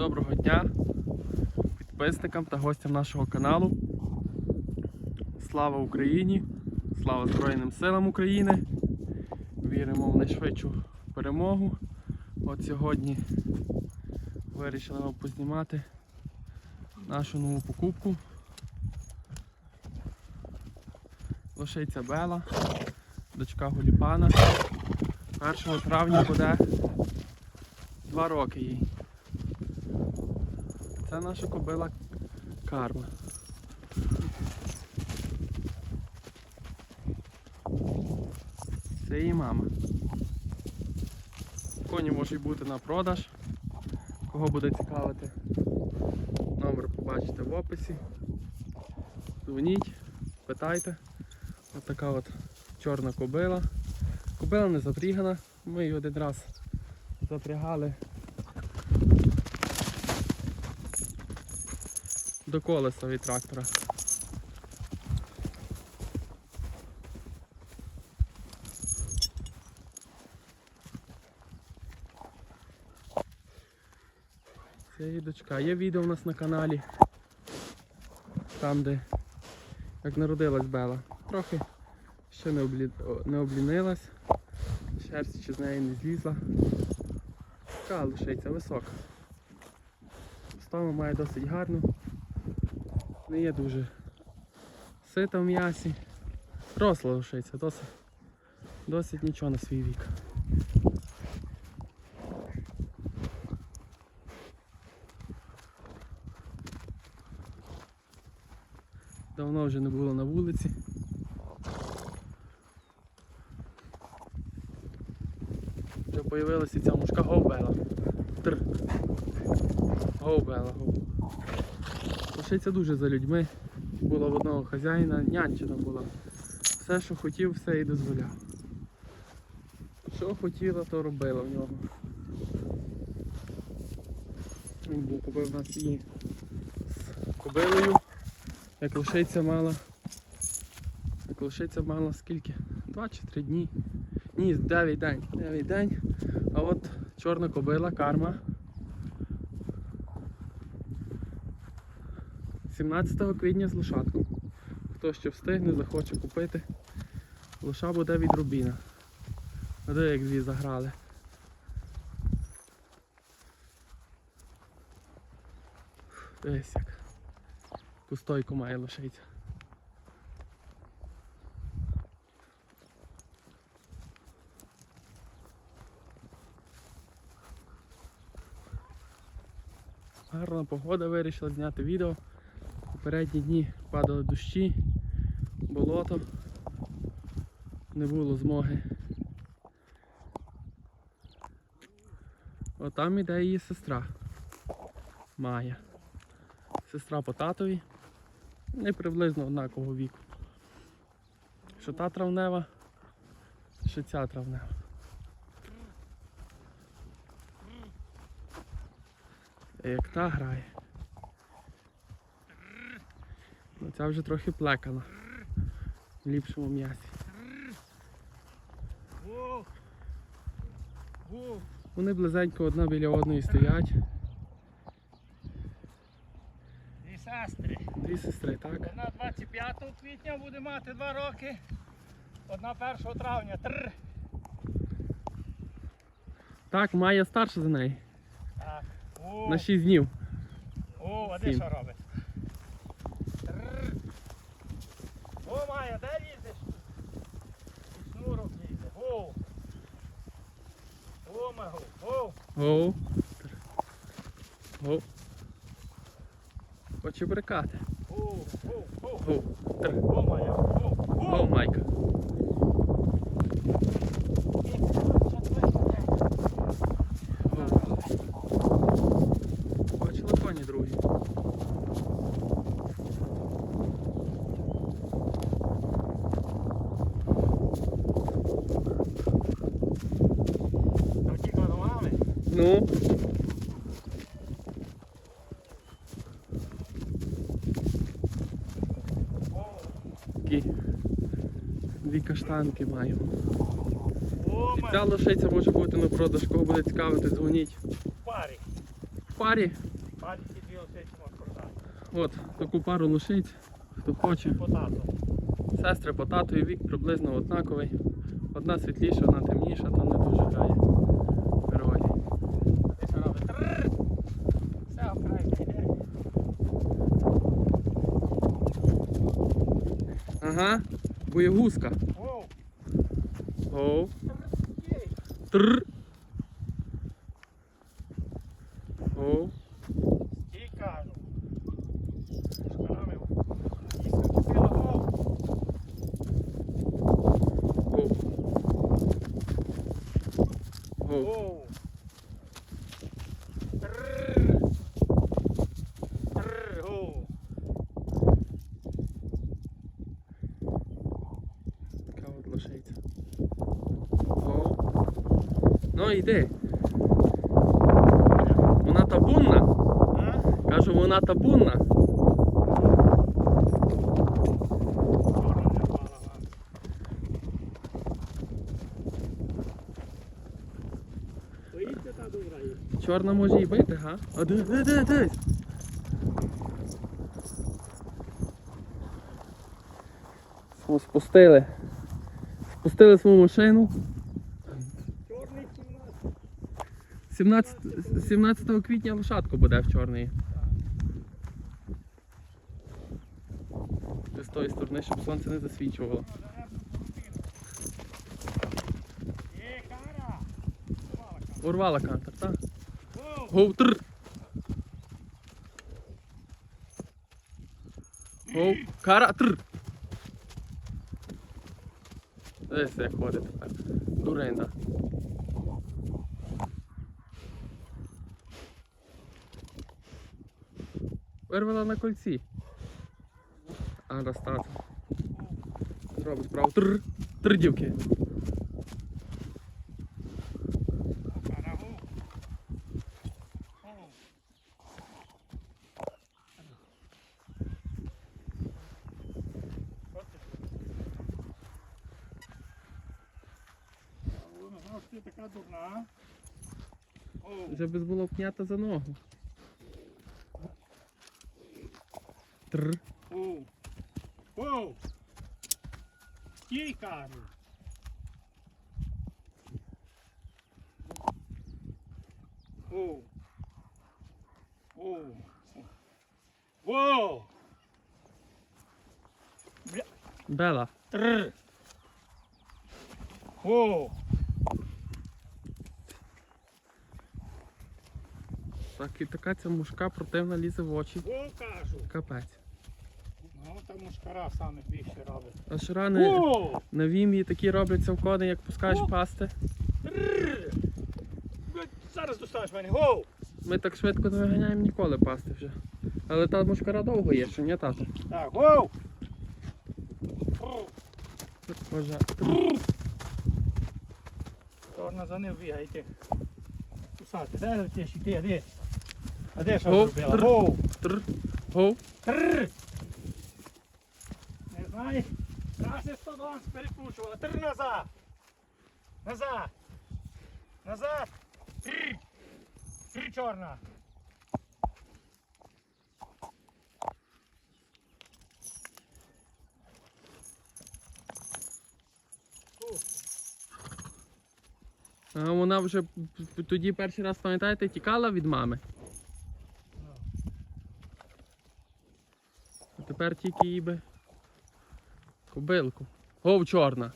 Доброго дня підписникам та гостям нашого каналу. Слава Україні! Слава Збройним силам України! Віримо в найшвидшу перемогу. От сьогодні вирішили вам познімати нашу нову покупку. Лошиця Бела, дочка Гуліпана. 1 травня буде 2 роки їй. Це наша кобила карма. Це її мама. Коні можуть бути на продаж. Кого буде цікавити, номер побачите в описі. Дзвоніть, питайте. Ось така от чорна кобила. Кобила не запрягана. Ми її один раз запрягали до колеса від трактора. Це її дочка. Є відео у нас на каналі. Там, де як народилась Бела. Трохи ще не, облі... не облінилась. Шерсть ще з неї не злізла. Така лишиться висока. Поставу має досить гарну. Не є дуже сита в м'ясі. Росла лишиться, досить, досить нічого на свій вік. Давно вже не було на вулиці. Вже появилася ця мушка говбела. Тр. Говбела, гов. Лошиця дуже за людьми. Була в одного хазяїна, нянчина була. Все, що хотів, все і дозволяв. Що хотіла, то робила в нього. Він був купив нас її з кобилою. Як лошиця мала. Як лошиця мала скільки? Два чи три дні. Ні, 9 день. 9 день. А от чорна кобила, карма. 17 квітня з лошадком. Хто ще встигне, захоче купити. Лоша буде від Рубіна. А як дві заграли. Дивись як. Пустойку має лошиця. Гарна погода, вирішила зняти відео. Попередні дні падали дощі, болото, не було змоги. Отам іде її сестра Майя. Сестра по татові. Не приблизно однакового віку. Що та травнева, що ця травнева. Як та грає. Ну, ця вже трохи плекана. В ліпшому м'ясі. Вони близенько одна біля одної стоять. І сестри. Дві сестри, так? Одна 25 квітня буде мати 2 роки. Одна 1 травня. Тррр. Так, Майя старша за неї. Так. О, На 6 днів. о, а де що робить? Тррр. О, Майя, де лізеш? І шнурок лізе. О! О, магу. О! Гоу. Гоу. Хоче брикати. О, о, о. Гоу. Тр. О, Майя. О, Гоу, о. Майка. Гоу. Бачила коні другі. Тоді годували. Ну. Такі дві каштанки маю. І ця лошиця може бути на продаж, кого буде цікавити, дзвоніть. В парі. В парі Пальці дві лисиці можеш продати. От, таку пару лошиць, хто хоче. По тату. Сестри по татові вік приблизно однаковий. Одна світліша, одна темніша, то не дуже грає. Герої. Ти що робиш? Трррр. Все, вкрай йде. Ага, боєгузка. Оу. Тр. Оу. Кажу. Оу. Оу. Воу. Трррр. Трррр, воу. Така от лошиця. Оу. Ну йди. Вона табунна. Кажу, вона табунна. Чорна може і бити, га? А де, де, де, де? Спустили. Спустили свою машину. Чорний кімнат. 17, 17 квітня лошадку буде в чорної. З тої сторони, щоб сонце не засвічувало. Урвала кантер, так? Воу. Гоу, кара, тр. Дивись, як ходить тепер. Дурень, Вирвала на кольці. А, достати. Зробить справу. Тр. Тр, дівки. Вже без було пнята за ногу. Тр. Оу. Оу. Стій, кажу. Оу. Оу. Воу. Бля. Бела. Тррр. Оу. Так і така ця мушка противна лізе в очі. Оу, кажу. Капець. Ну, там мушкара саме більше робить. Аж рани Оу. на вім'ї такі робляться в кони, як пускаєш О! пасти. Зараз достанеш мене. Гоу. Ми так швидко не виганяємо ніколи пасти вже. Але та мушкара довго є, що ні, тато? Так, гоу. Може. Чорна за ним бігайте. Кусати, де летиш іти, а де? А де що зробила? Гоу. Тр. Гоу. Тррр. Не знаєш? Краще 120 перекручувала. Тррр назад. Назад. Назад. Тррр. Тррр, чорна. А вона вже тоді перший раз, пам'ятаєте, тікала від мами. Тепер тільки їй би кобилку. Гов чорна.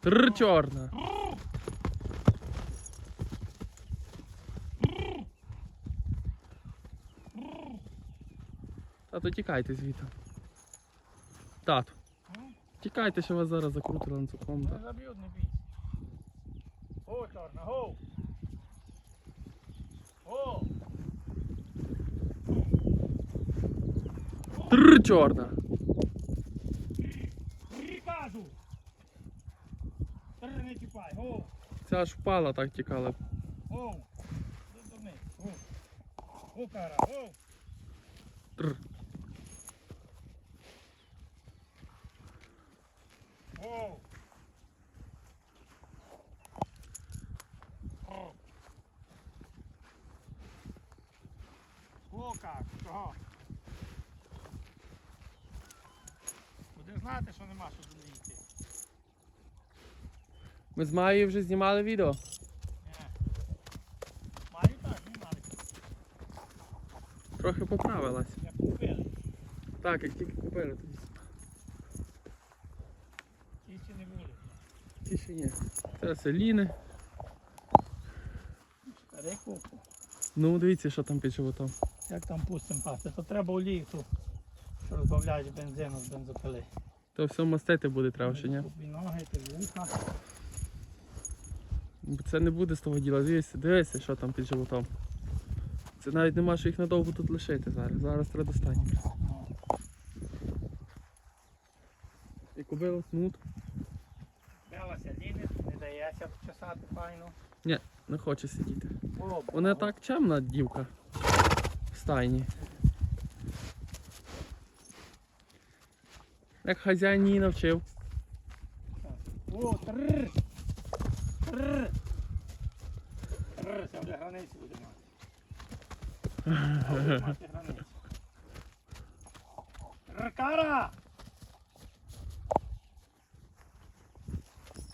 Тр чорна. Тато, тікайте звідти. Тату. Тікайте, що вас зараз закрутили ланцюгом. Не заб'ють, не бійся. О, чорна, гоу. О. Тр чорна. Приказу. Не тіпай. Ця аж впала, так тікала. Оу. Гоу, кара. Гоу. Тр. Гоу. кажу. Чого? Буде знати, що нема що до неї йти. Ми з Маєю вже знімали відео. Малі так, не малі. Трохи поправилась. Як купили. Так, як тільки купили тоді. Ті ще не були. Ті ще ні. Це селіни. Ну, дивіться, що там під животом. Як там пустим пасти? То треба олію ту, що розбавляють бензину з бензопили. То все мастити буде треба, ще ні? Ноги, вуха. Це не буде з того діла. Дивися, дивися, що там під животом. Це навіть нема що їх надовго тут лишити зараз. Зараз треба достатньо. І кобила снут. Белася ліни, не дається чесати файно. Не хоче сидіти. Вона так чемна дівка в стайні. Як хазяїн її навчив. О, тррр. Це вже границі буде мати. Трркара!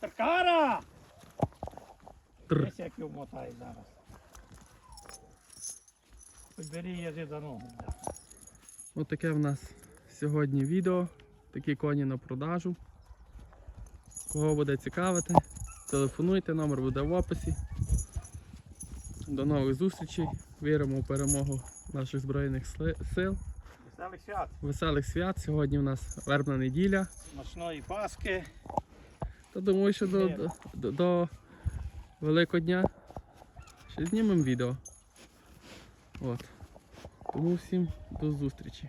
Трркара! Тр. Як його мотає зараз. Бери її за ногу. Ось таке в нас сьогодні відео. Такі коні на продажу. Кого буде цікавити, телефонуйте, номер буде в описі. До нових зустрічей. Віримо в перемогу наших Збройних сил. Веселих свят. Веселих свят. Сьогодні в нас вербна неділя. Смачної паски. Та думаю, що до, до, до, до Великодня ще знімемо відео. От. Тому всім до зустрічі.